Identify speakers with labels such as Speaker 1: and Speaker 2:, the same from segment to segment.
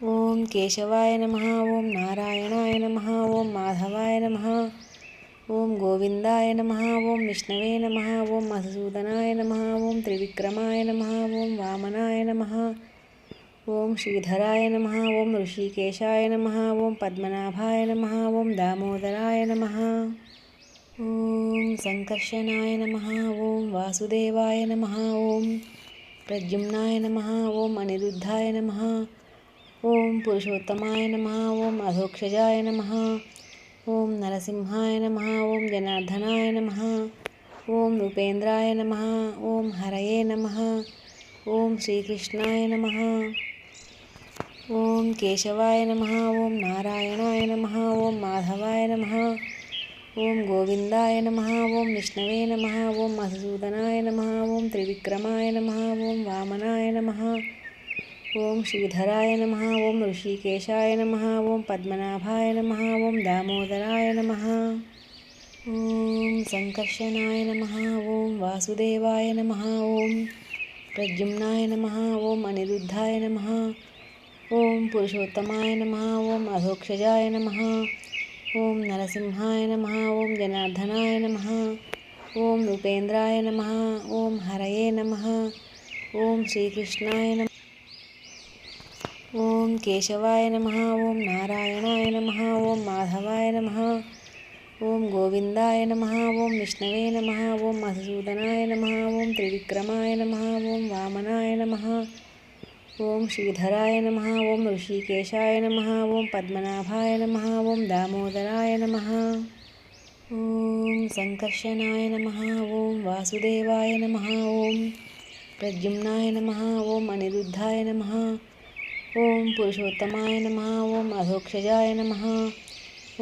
Speaker 1: ఓం కేశవాయ నమ ఓం నారాయణాయ నమ ఓం మాధవాయ నమ ఓం గోవిందాయ నమ ఓం విష్ణవే నమ ఓం మధుసూదనాయ నమ ఓం త్రివిక్రమాయ నమ ఓం వామనాయ నమ ఓం శ్రీధరాయ నమ ఓం ఋషికేశాయ నమ ఓం పద్మనాభాయ నమ ఓం దామోదరాయ నమ ఓం సంకర్షణాయ నమ ఓం వాసుదేవాయ నమ ఓం ప్రద్యుమ్నాయ నమ ఓం అనిరుద్ధాయ నమ ఓం పురుషోత్తమాయ నమ ఓం అధోక్షజాయ నమ ఓం నరసింహాయ నమ ఓం జనార్దనాయ నమ ఓం రూపేంద్రాయ నమ ఓం హరయే నమ ఓం శ్రీకృష్ణాయ నమ ఓం కేశవాయ నమ ఓం నారాయణాయ నమ ఓం మాధవాయ నమ ఓం గోవిందాయ నమ ఓం విష్ణవే నమ ఓం మధుసూదనాయ నమ ఓం త్రివిక్రమాయ నమ ఓం వామనాయ నమ ఓం శ్రీధరాయ నమ ఓం ఋషికేశాయ నమ ఓం పద్మనాభాయ నమ ఓం దామోదరాయ నమ ఓం సంకర్షణాయ నమ ఓం వాసుదేవాయ నమ ఓం ప్రద్యుమ్నాయ నమ ఓం అనిరుద్ధాయ నమ ఓం పురుషోత్తమాయ నమ ఓం అధోక్షజాయ నమ ఓం నరసింహాయ నమ ఓం జనార్దనాయ నమ ఓం రూపేంద్రాయ నమ ఓం హరయే నమ ఓం శ్రీకృష్ణాయ నమ ఓం కేశవాయ నమ ఓం నారాయణాయ నమ ఓం మాధవాయ నమ ఓం గోవిందాయ నమ ఓం విష్ణవే నమ ఓం మధుసూదనాయ నమ ఓం త్రివిక్రమాయ నమ ఓం వామనాయ నమ ఓం శ్రీధరాయ నమ ఓం ఋషికేశాయ నమ ఓం పద్మనాభాయ నమ ఓం దామోదరాయ నమ ఓం సంకర్షణాయ నమ ఓం వాసుదేవాయ నమ ఓం ప్రద్యుమ్నాయ నమ ఓం అనిరుద్ధాయ నమ ఓం పురుషోత్తమాయ నమ ఓం అధోక్షజాయ నమ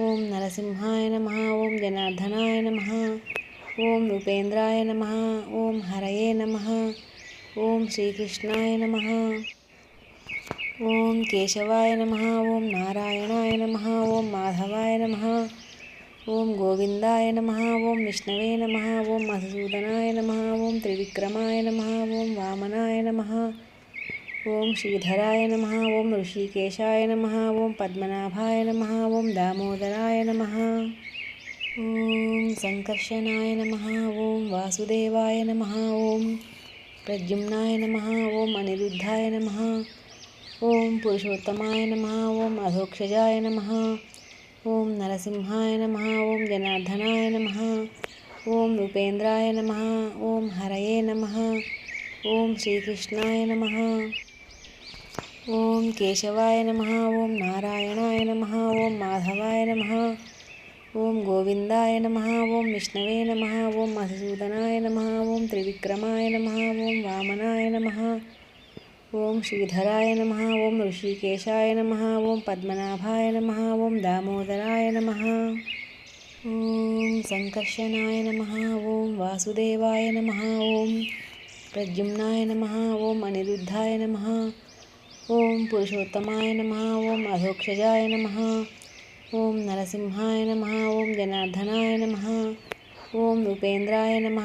Speaker 1: ఓం నరసింహాయ నమ ఓం జనార్దనాయ నమ ఓం రూపేంద్రాయ నమ ఓం హరయే నమ ఓం శ్రీకృష్ణాయ నమ ఓం కేశవాయ నమ ఓం నారాయణాయ నమ ఓం మాధవాయ నమ ఓం గోవిందాయ నమ ఓం విష్ణవే నమ ఓం మధుసూదనాయ నమ ఓం త్రివిక్రమాయ నమ ఓం వామనాయ నమ ఓం శ్రీధరాయ నమ ఓం ఋషికేశాయ నమ ఓం పద్మనాభాయ నమ ఓం దామోదరాయ నమ. ఓం సంకర్షణాయ నమ ఓం వాసుదేవాయ నమ ఓం ప్రద్యుమ్నాయ నమ ఓం అనిరుద్ధాయ నమ. ఓం పురుషోత్తమాయ నమ ఓం అధోక్షజాయ నమ. ఓం నరసింహాయ నమ ఓం జనార్దనాయ నమ. ఓం రూపేంద్రాయ నమ ఓం హరయే నమ. ఓం శ్రీకృష్ణాయ నమ. ఓం కేశవాయ నమ ఓం నారాయణాయ నమ ఓం మాధవాయ నమ ఓం గోవిందాయ నమ ఓం విష్ణవే నమ ఓం మధుసూదనాయ నమ ఓం త్రివిక్రమాయ నమ ఓం వామనాయ నమ ఓం శ్రీధరాయ నమ ఓం ఋషికేశాయ నమ ఓం పద్మనాభాయ నమ ఓం దామోదరాయ నమ ఓం సంకర్షణాయ నమ ఓం వాసుదేవాయ నమ ఓం ప్రద్యుమ్నాయ నమ ఓం అనిరుద్ధాయ నమ ఓం పురుషోత్తమాయ నమ ఓం అధోక్షజాయ నమ ఓం నరసింహాయ నమ ఓం జనార్దనాయ నమ ఓం రూపేంద్రాయ నమ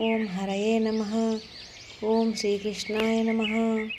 Speaker 1: ఓం హరయే నమ ఓం శ్రీకృష్ణాయ నమ